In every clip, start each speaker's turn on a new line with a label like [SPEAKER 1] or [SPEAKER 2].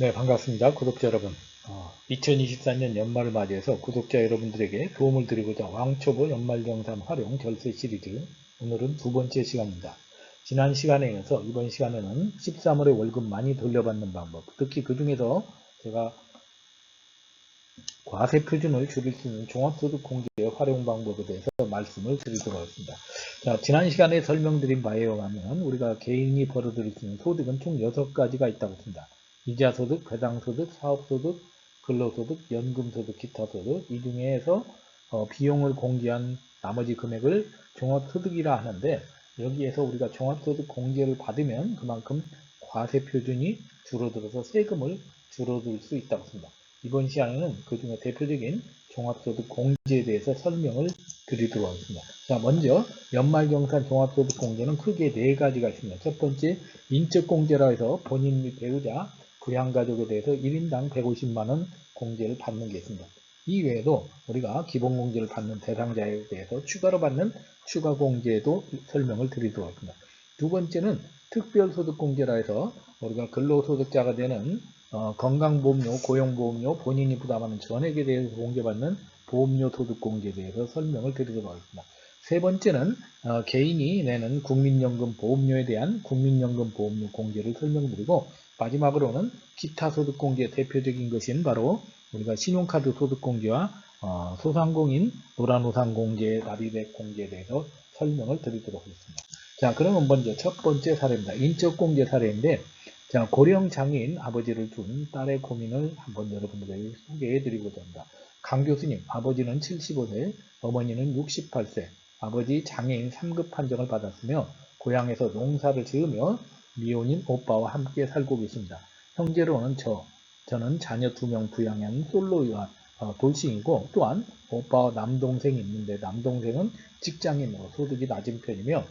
[SPEAKER 1] 네, 반갑습니다. 구독자 여러분. 어, 2024년 연말을 맞이해서 구독자 여러분들에게 도움을 드리고자 왕초보 연말정산 활용 결세 시리즈 오늘은 두 번째 시간입니다. 지난 시간에 이어서 이번 시간에는 13월에 월급 많이 돌려받는 방법, 특히 그 중에서 제가 과세 표준을 줄일 수 있는 종합소득 공제의 활용 방법에 대해서 말씀을 드리도록 하겠습니다. 자, 지난 시간에 설명드린 바에 의하면 우리가 개인이 벌어들일 수 있는 소득은 총 6가지가 있다고 합니다. 이자소득, 배당소득, 사업소득, 근로소득, 연금소득, 기타소득 이 중에서 어, 비용을 공개한 나머지 금액을 종합소득이라 하는데 여기에서 우리가 종합소득 공제를 받으면 그만큼 과세 표준이 줄어들어서 세금을 줄어들 수 있다고 합니다. 이번 시간에는 그 중에 대표적인 종합소득 공제에 대해서 설명을 드리도록 하겠습니다. 자, 먼저 연말경산 종합소득 공제는 크게 네 가지가 있습니다. 첫 번째, 인적공제라 해서 본인 및 배우자, 부양가족에 대해서 1인당 150만원 공제를 받는 게 있습니다. 이 외에도 우리가 기본공제를 받는 대상자에 대해서 추가로 받는 추가공제도 설명을 드리도록 하겠습니다. 두 번째는 특별소득공제라 해서 우리가 근로소득자가 되는 어, 건강보험료, 고용보험료, 본인이 부담하는 전액에 대해서 공제받는 보험료 소득공제에 대해서 설명을 드리도록 하겠습니다. 세 번째는 어, 개인이 내는 국민연금 보험료에 대한 국민연금 보험료 공제를 설명드리고 마지막으로는 기타 소득공제 대표적인 것인 바로 우리가 신용카드 소득공제와 어, 소상공인 노란우산공제, 납입액 공제에 대해서 설명을 드리도록 하겠습니다. 자, 그러면 먼저 첫 번째 사례입니다. 인적공제 사례인데 자, 고령 장애인 아버지를 둔 딸의 고민을 한번 여러분들에게 소개해 드리고자 합니다. 강 교수님, 아버지는 75세, 어머니는 68세, 아버지 장애인 3급 판정을 받았으며 고향에서 농사를 지으며 미혼인 오빠와 함께 살고 계십니다. 형제로는 저, 저는 자녀 두명 부양한 솔로와 어, 돌싱이고 또한 오빠와 남동생이 있는데 남동생은 직장인으로 소득이 낮은 편이며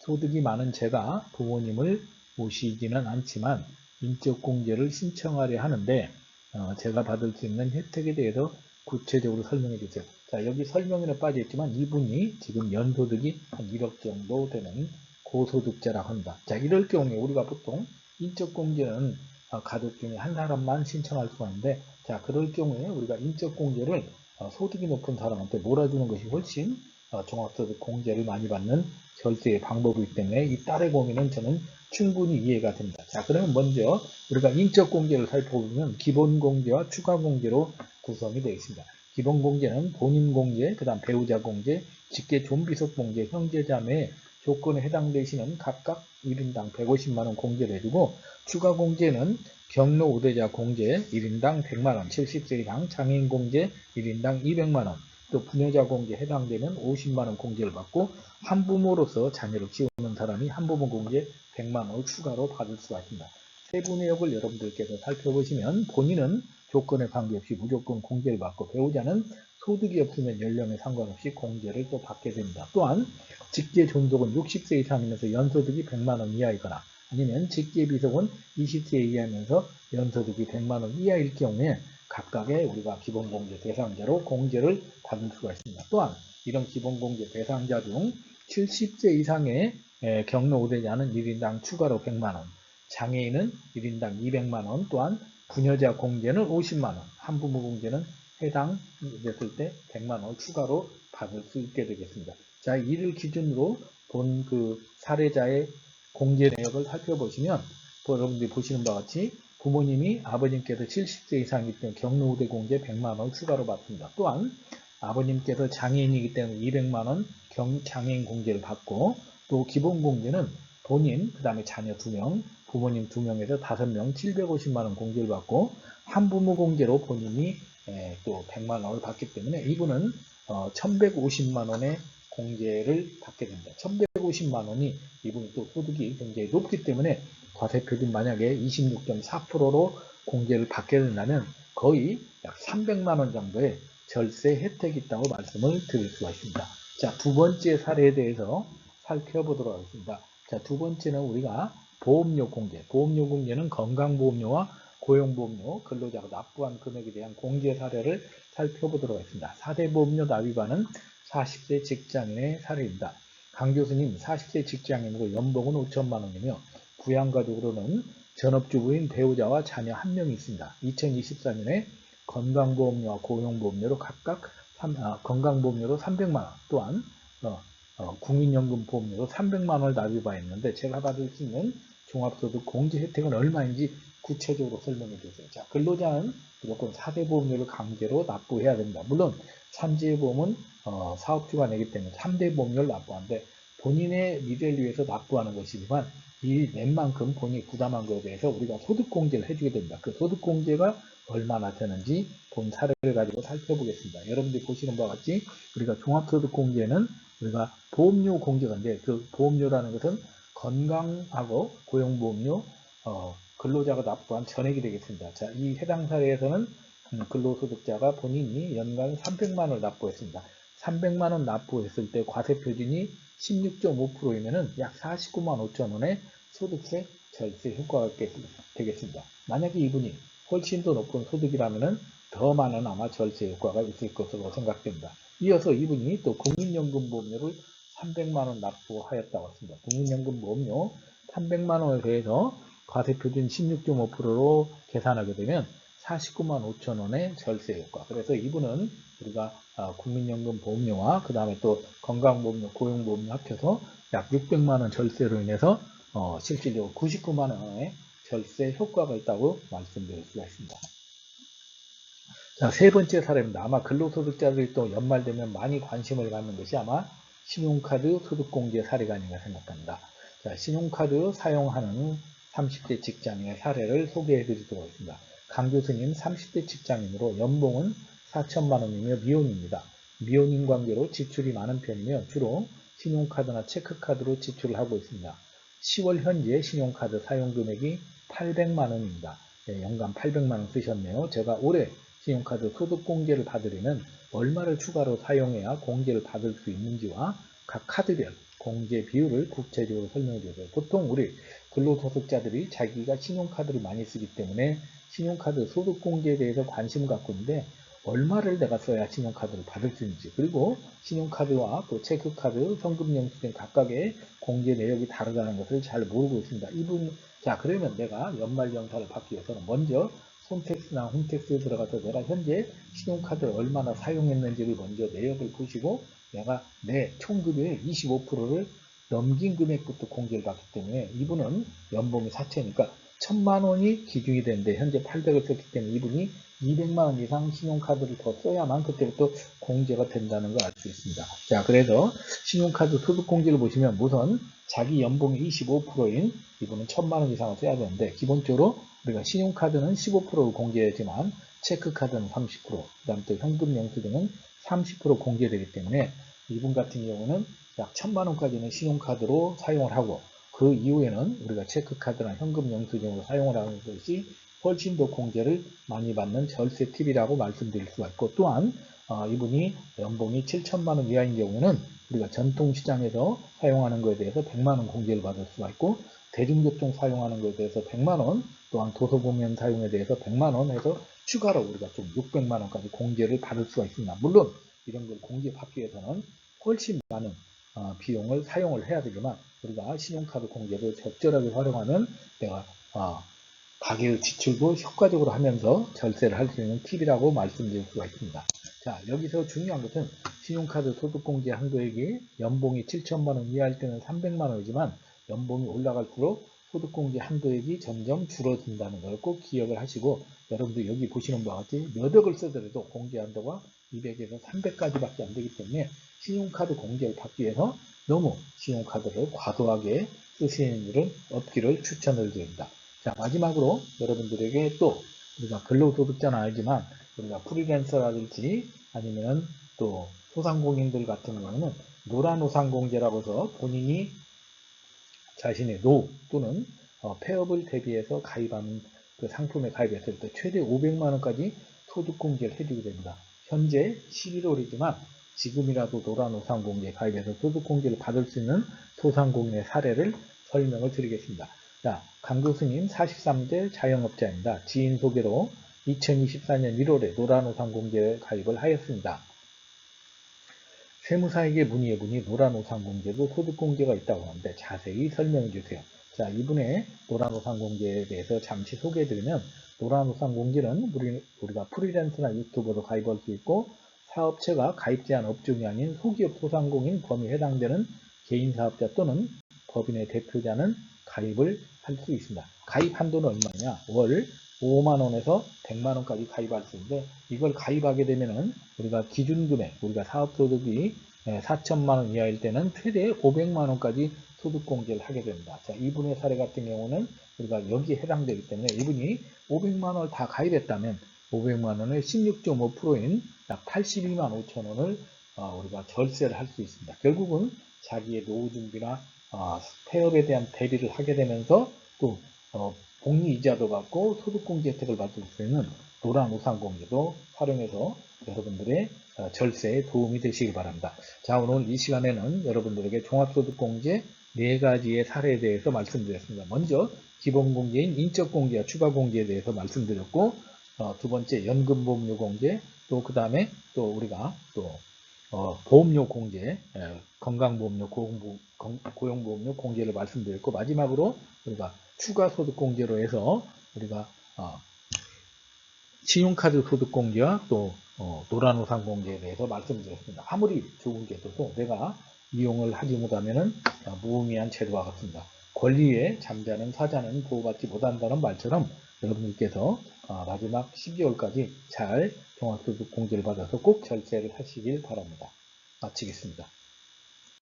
[SPEAKER 1] 소득이 많은 제가 부모님을 모시지는 않지만 인적공제를 신청하려 하는데 어, 제가 받을 수 있는 혜택에 대해서 구체적으로 설명해 주세요. 자 여기 설명에는 빠져있지만 이분이 지금 연소득이 한 1억 정도 되는 고소득자라고 한다. 자 이럴 경우에 우리가 보통 인적공제는 어, 가족 중에 한 사람만 신청할 수가 있는데 자 그럴 경우에 우리가 인적공제를 어, 소득이 높은 사람한테 몰아주는 것이 훨씬 어, 종합소득 공제를 많이 받는 결제의 방법이기 때문에 이 딸의 고민은 저는 충분히 이해가 됩니다. 자, 그러면 먼저 우리가 인적 공제를 살펴보면 기본 공제와 추가 공제로 구성이 되어 있습니다. 기본 공제는 본인 공제, 그 다음 배우자 공제, 직계 좀비속 공제, 형제자매 조건에 해당되시는 각각 1인당 150만원 공제를 해주고 추가 공제는 경로 우대자 공제 1인당 100만원, 70세 이상 장애인 공제 1인당 200만원, 또 부녀자 공제 해당되면 50만원 공제를 받고 한부모로서 자녀를 키우는 사람이 한부모 공제 100만원을 추가로 받을 수가 있습니다. 세부 내역을 여러분들께서 살펴보시면 본인은 조건에 관계없이 무조건 공제를 받고 배우자는 소득이 없으면 연령에 상관없이 공제를 또 받게 됩니다. 또한 직계 존속은 60세 이상이면서 연소득이 100만원 이하이거나 아니면 직계 비속은 20세 이하면서 연소득이 100만원 이하일 경우에 각각의 우리가 기본공제 대상자로 공제를 받을 수가 있습니다. 또한 이런 기본공제 대상자 중 70세 이상의 경로 우대자는 1인당 추가로 100만원, 장애인은 1인당 200만원, 또한 부녀자 공제는 50만원, 한부모 공제는 해당 됐을 때 100만원을 추가로 받을 수 있게 되겠습니다. 자, 이를 기준으로 본 그 사례자의 공제 내역을 살펴보시면 여러분들이 보시는 바와 같이 부모님이 아버님께서 70세 이상이기 때문에 경로우대 공제 100만원을 추가로 받습니다. 또한 아버님께서 장애인이기 때문에 200만원 장애인 공제를 받고 또 기본 공제는 본인, 그 다음에 자녀 2명, 부모님 2명에서 5명 750만원 공제를 받고 한부모 공제로 본인이 또 100만원을 받기 때문에 이분은 1150만원의 공제를 받게 됩니다. 1150만원이 이분이 또 소득이 굉장히 높기 때문에 과세표준 만약에 26.4%로 공제를 받게 된다면 거의 약 300만원 정도의 절세 혜택이 있다고 말씀을 드릴 수가 있습니다. 자, 두 번째 사례에 대해서 살펴보도록 하겠습니다. 자, 두 번째는 우리가 보험료 공제. 보험료 공제는 건강보험료와 고용보험료, 근로자가 납부한 금액에 대한 공제 사례를 살펴보도록 하겠습니다. 4대 보험료 납입안은 40세 직장인의 사례입니다. 강 교수님 40세 직장인으로 연봉은 5천만 원이며 부양가족으로는 전업주부인 배우자와 자녀 한 명이 있습니다. 2024년에 건강보험료와 고용보험료로 각각 삼- 아, 건강보험료로 300만 원 또한 어, 어, 국민연금 보험료로 300만 원을 납입하였는데 제가 받을 수 있는 종합소득 공제 혜택은 얼마인지 구체적으로 설명해 주세요. 자, 근로자는 무조건 4대 보험료를 강제로 납부해야 됩니다. 물론 산재보험은 어, 사업주가 내기 때문에 3대 보험료를 납부하는데 본인의 미래를 위해서 납부하는 것이지만 이 낸만큼 본인이 부담한 것에 대해서 우리가 소득공제를 해주게 됩니다. 그 소득공제가 얼마나 되는지 본 사례를 가지고 살펴보겠습니다. 여러분들이 보시는 바와 같이 우리가 종합소득공제는 우리가 보험료 공제가인데 그 보험료라는 것은 건강하고 고용보험료 어, 근로자가 납부한 전액이 되겠습니다. 자, 이 해당 사례에서는 음, 근로소득자가 본인이 연간 300만 원을 납부했습니다. 300만 원 납부했을 때 과세 표준이 16.5%이면은 약 49만 5천 원의 소득세 절세 효과가 되겠습니다. 만약에 이분이 훨씬 더 높은 소득이라면은 더 많은 아마 절세 효과가 있을 것으로 생각됩니다. 이어서 이분이 또 국민연금 보험료를 300만 원 납부하였다고 했습니다. 국민연금 보험료 300만 원에 대해서 과세 표준 16.5%로 계산하게 되면 49만 5천 원의 절세 효과. 그래서 이분은 우리가 아, 국민연금 보험료와 그 다음에 또 건강보험료, 고용보험료 합쳐서 약 600만 원 절세로 인해서 어, 실질적으로 99만 원의 절세 효과가 있다고 말씀드릴 수가 있습니다. 자, 세 번째 사례입니다. 아마 근로소득자들이 또 연말되면 많이 관심을 갖는 것이 아마 신용카드 소득공제 사례가 아닌가 생각합니다. 자, 신용카드 사용하는 30대 직장인의 사례를 소개해 드리도록 하겠습니다. 강 교수님 30대 직장인으로 연봉은 4천만 원이며 미혼입니다. 미혼인 관계로 지출이 많은 편이며 주로 신용카드나 체크카드로 지출을 하고 있습니다. 10월 현재 신용카드 사용 금액이 800만 원입니다. 네, 연간 800만 원 쓰셨네요. 제가 올해 신용카드 소득공제를 받으려면 얼마를 추가로 사용해야 공제를 받을 수 있는지와 각 카드별 공제 비율을 구체적으로 설명해 드려요. 보통 우리 근로소득자들이 자기가 신용카드를 많이 쓰기 때문에 신용카드 소득공제에 대해서 관심을 갖고 있는데 얼마를 내가 써야 신용카드를 받을 수 있는지 그리고 신용카드와 또 체크카드, 현금 영수증 각각의 공제 내역이 다르다는 것을 잘 모르고 있습니다. 이분 자 그러면 내가 연말정산을 받기 위해서는 먼저 손택스나 홈택스에 들어가서 내가 현재 신용카드를 얼마나 사용했는지를 먼저 내역을 보시고 내가 내 총급의 25%를 넘긴 금액부터 공제를 받기 때문에 이분은 연봉이 4천이니까 1000만 원이 기준이 되는데 현재 800을 썼기 때문에 이분이 200만 원 이상 신용카드를 더 써야만 그때부터 공제가 된다는 걸 알 수 있습니다. 자, 그래서 신용카드 소득공제를 보시면 우선 자기 연봉의 25%인 이분은 1000만 원 이상을 써야 되는데 기본적으로 우리가 신용카드는 15%를 공제하지만 체크카드는 30%, 그 다음 또 현금 영수증은 30% 공제되기 때문에 이분 같은 경우는 약 1000만 원까지는 신용카드로 사용을 하고 그 이후에는 우리가 체크카드나 현금 영수증으로 사용을 하는 것이 훨씬 더 공제를 많이 받는 절세 팁이라고 말씀드릴 수가 있고 또한 어, 이분이 연봉이 7천만 원 이하인 경우는 우리가 전통시장에서 사용하는 것에 대해서 100만 원 공제를 받을 수가 있고 대중교통 사용하는 것에 대해서 100만 원 또한 도서공연 사용에 대해서 100만 원 해서 추가로 우리가 좀 600만 원까지 공제를 받을 수가 있습니다. 물론 이런 걸 공제 받기 위해서는 훨씬 많은 어, 비용을 사용을 해야 되지만 우리가 신용카드 공제를 적절하게 활용하면 내가 어, 가계 지출도 효과적으로 하면서 절세를 할 수 있는 팁이라고 말씀드릴 수가 있습니다. 자 여기서 중요한 것은 신용카드 소득공제 한도액이 연봉이 7천만 원 이하일 때는 300만 원이지만 연봉이 올라갈수록 소득공제 한도액이 점점 줄어든다는 걸 꼭 기억을 하시고 여러분들 여기 보시는 바와 같이 몇 억을 쓰더라도 공제 한도가 200에서 300까지밖에 안 되기 때문에 신용카드 공제를 받기 위해서 너무 신용카드를 과도하게 쓰시는 일은 없기를 추천을 드립니다. 자 마지막으로 여러분들에게 또 우리가 근로소득자는 알지만 우리가 프리랜서라든지 아니면 또 소상공인들 같은 경우는 노란우상공제라고 해서 본인이 자신의 노 또는 어, 폐업을 대비해서 가입하는 그 상품에 가입했을 때 최대 500만 원까지 소득공제를 해주게 됩니다. 현재 11월이지만 지금이라도 노란우상공제에 가입해서 소득 공제를 받을 수 있는 소상공인의 사례를 설명을 드리겠습니다. 자, 강 교수님 43대 자영업자입니다. 지인 소개로 2024년 1월에 노란우상공제에 가입을 하였습니다. 세무사에게 문의해 보니 노란우상공제도 소득공제가 있다고 하는데 자세히 설명해 주세요. 자, 이분의 노란우산공제에 대해서 잠시 소개해드리면 노란우산공제는 우리, 우리가 프리랜서나 유튜버도 가입할 수 있고 사업체가 가입 제한 업종이 아닌 소기업 소상공인 범위에 해당되는 개인 사업자 또는 법인의 대표자는 가입을 할 수 있습니다. 가입 한도는 얼마냐? 월 5만원에서 100만원까지 가입할 수 있는데 이걸 가입하게 되면은 우리가 기준금액, 우리가 사업소득이 4천만원 이하일 때는 최대 500만원까지 소득공제를 하게 됩니다. 자, 이분의 사례 같은 경우는 우리가 여기에 해당되기 때문에 이분이 500만원을 다 가입했다면 500만 원의 16.5%인 약 82만 5천 원을 어, 우리가 절세를 할 수 있습니다. 결국은 자기의 노후 준비나 어, 폐업에 대한 대비를 하게 되면서 또 어, 복리 이자도 받고 소득공제 혜택을 받을 수 있는 노란 우산공제도 활용해서 여러분들의 어, 절세에 도움이 되시기 바랍니다. 자 오늘 이 시간에는 여러분들에게 종합소득공제 네 가지의 사례에 대해서 말씀드렸습니다. 먼저 기본공제인 인적공제와 추가공제에 대해서 말씀드렸고 어, 두 번째 연금보험료 공제 또 그 다음에 또 우리가 또 어, 보험료 공제, 예, 건강보험료, 고용보, 건- 고용보험료 공제를 말씀드렸고 마지막으로 우리가 추가 소득 공제로 해서 우리가 어, 신용카드 소득 공제와 또 어, 노란우산 공제에 대해서 말씀드렸습니다. 아무리 좋은 게 있어도 내가 이용을 하지 못하면은 어, 무의미한 제도와 같습니다. 권리에 잠자는 사자는 보호받지 못한다는 말처럼 여러분들께서 어, 마지막 12월까지 잘 종합소득 공제를 받아서 꼭 절세를 하시길 바랍니다. 마치겠습니다.